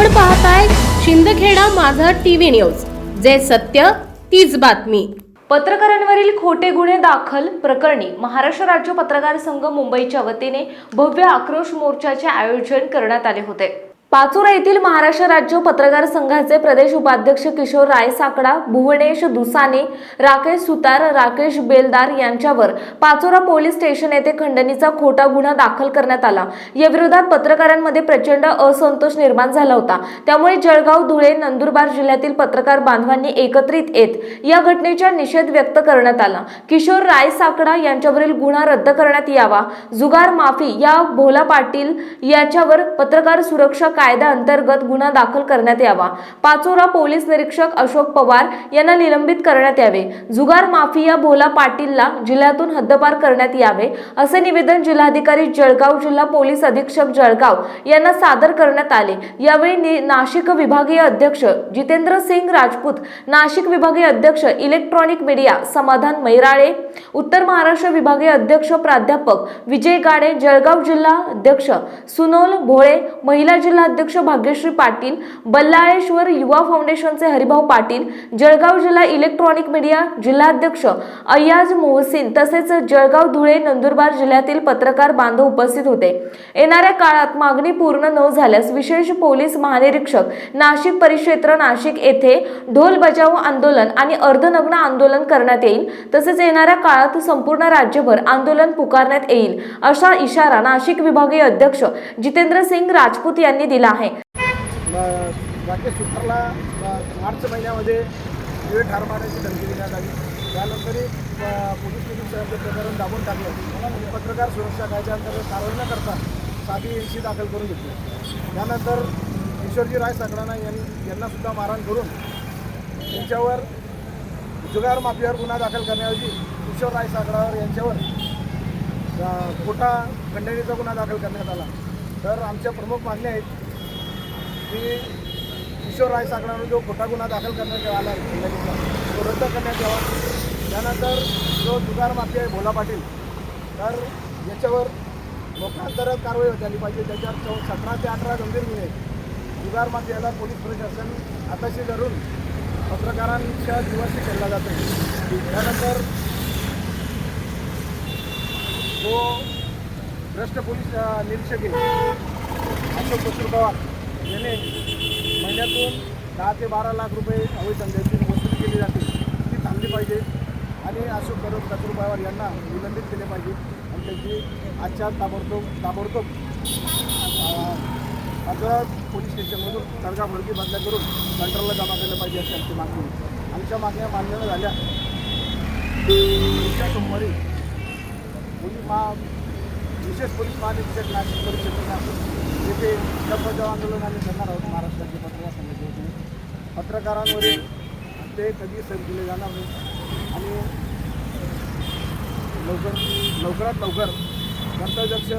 आपण पाहताय शिंदखेडा माझा टीव्ही न्यूज. जे सत्य तीच बातमी. पत्रकारांवरील खोटे गुन्हे दाखल प्रकरणी महाराष्ट्र राज्य पत्रकार संघ मुंबईच्या वतीने भव्य आक्रोश मोर्चाचे आयोजन करण्यात आले होते. पाचोरा येथील महाराष्ट्र राज्य पत्रकार संघाचे प्रदेश उपाध्यक्ष किशोर रायसाकडा भुवनेश दुसाने राकेश सुतार राकेश बेलदार यांच्यावर पाचोरा पोलीस स्टेशन येथे खंडणीचा खोटा गुन्हा दाखल करण्यात आला. या विरोधात पत्रकारांमध्ये प्रचंड असंतोष निर्माण झाला होता. त्यामुळे जळगाव धुळे नंदुरबार जिल्ह्यातील पत्रकार बांधवांनी एकत्रित येत या घटनेचा निषेध व्यक्त करण्यात आला. किशोर राय साकडा यांच्यावरील गुन्हा रद्द करण्यात यावा. जुगार माफी या भोला पाटील याच्यावर पत्रकार सुरक्षा कायद्याअंतर्गत गुन्हा दाखल करण्यात यावा. पाचोरा पोलीस निरीक्षक अशोक पवार यांना निलंबित करण्यात यावे. जुगार माफिया भोला पाटीलला जिल्ह्यातून हद्दपार करण्यात यावे असे निवेदन जिल्हाधिकारी जळगाव जिल्हा पोलीस अधीक्षक जळगाव यांना सादर करण्यात आले. यावेळी नाशिक विभागीय अध्यक्ष जितेंद्र सिंग राजपूत नाशिक विभागीय अध्यक्ष इलेक्ट्रॉनिक मीडिया समाधान मैराळे उत्तर महाराष्ट्र विभागीय अध्यक्ष प्राध्यापक विजय गाडे जळगाव जिल्हा अध्यक्ष सुनोल भोळे महिला जिल्हा अध्यक्ष भाग्यश्री पाटील बल्लाळेश्वर युवा फाउंडेशनचे हरिभाऊ पाटील जळगाव जिल्हा इलेक्ट्रॉनिक मीडिया जिल्हाध्यक्ष अय्याज मोहसिन तसेच जळगाव धुळे नंदुरबार जिल्ह्यातील पत्रकार बांधव उपस्थित होते. येणाऱ्या काळात मागणी पूर्ण न झाल्यास विशेष पोलीस महानिरीक्षक नाशिक परिक्षेत्र नाशिक येथे ढोल बजाव आंदोलन आणि अर्धनग्न आंदोलन करण्यात येईल. तसेच येणाऱ्या काळात संपूर्ण राज्यभर आंदोलन पुकारण्यात येईल असा इशारा नाशिक विभागीय अध्यक्ष जितेंद्र सिंग राजपूत यांनी दिला आहे. राकेश सुतारला मार्च महिन्यामध्ये वेळ ठार मारण्याची धमकी देण्यात आली. त्यानंतरही पोलीस निरीक्षकाचे प्रकरण दाबून टाकलं पत्रकार सुरक्षा कायद्याअंतर्गत कारवाई न करता साधी एन सी दाखल करून घेतली. त्यानंतर किशोरजी राय साकडाना यांनी यांनासुद्धा मारहाण करून त्यांच्यावर जुगार माफियावर गुन्हा दाखल करण्याऐवजी किशोर राय सागरावर यांच्यावर खोटा खंडणीचा गुन्हा दाखल करण्यात आला. तर आमच्या प्रमुख मागण्या आहेत की किशोर राय साकडानं जो खोटा गुन्हा दाखल करण्यात आला तो रद्द करण्यात यावा. त्यानंतर जो जुगार माफी आहे भोला पाटील तर याच्यावर लोकांतरच कारवाई झाली पाहिजे. त्याच्यावर चौ सतरा ते अठरा गंभीर गुन्हे आहेत. जुगार माफियाला पोलीस प्रशासन आताशी धरून पत्रकारांच्या जीवाशी खेळला जातो. त्यानंतर जो भ्रष्ट पोलीस निरीक्षक आहे अशोक पवार याने महिन्यातून दहा ते बारा लाख रुपये अवैध धंद्याची वसूल केली जाते. ती थांबली पाहिजे. आणि अशोक करोड कसूर यांना निलंबित केले पाहिजे. आणि त्यांची आजच्या ताबडतोब ताबडतोब आता पोलीस स्टेशनमधून तडका भडकी बदल्या करून कंट्रोलला जमा केलं पाहिजे अशी आमची मागणी आमच्या मागण्या मान्य न झाल्या. पुढच्या सोमवारी पोलीस महा विशेष पोलीस महानिरीक्षक नाशिक परिषदेने नाशिक येथे डब्बाजाव आंदोलन आम्ही करणार आहोत. महाराष्ट्राचे पत्रकार संघाचे वतीने पत्रकारांवरील ते कधी सर दिले जाणार नाही आणि लवकर लवकरात लवकर कर्तव्यक्ष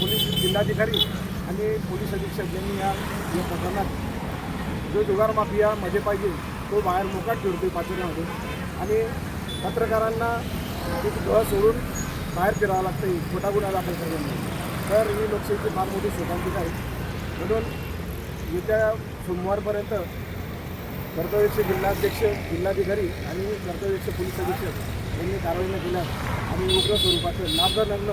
पोलीस जिल्हाधिकारी आणि पोलीस अधीक्षक यांनी या या प्रकरणात जो जुगार माफिया मध्ये पाहिजे तो बाहेर मोकाट ठेवतो पाचोऱ्यामध्ये. आणि पत्रकारांना एक गह सोडून बाहेर फिरावं लागतं खोटा गुन्हा दाखल करण्यामध्ये तर ही लोकशाहीची फार मोठी शोकांतिका आहे. म्हणून येत्या सोमवारपर्यंत कर्तव्यक्ष जिल्हाध्यक्ष जिल्हाधिकारी आणि कर्तव्यक्ष पोलीस अधीक्षक यांनी कारवाई न केल्यास आम्ही उग्र स्वरूपाचं नागद नग्न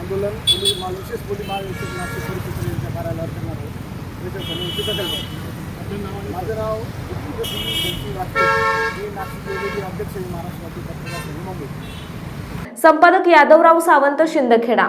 आंदोलन पोलीस महा विशेष पोलीस महानिरीक्षक नाशिक परिषद यांच्या कार्यालयावर करणार आहोत त्याच्या घेऊ. माझं नाव मी नाशिक अध्यक्ष महाराष्ट्रातील पत्रकार संपादक यादवराव सावंत शिंदखेडा.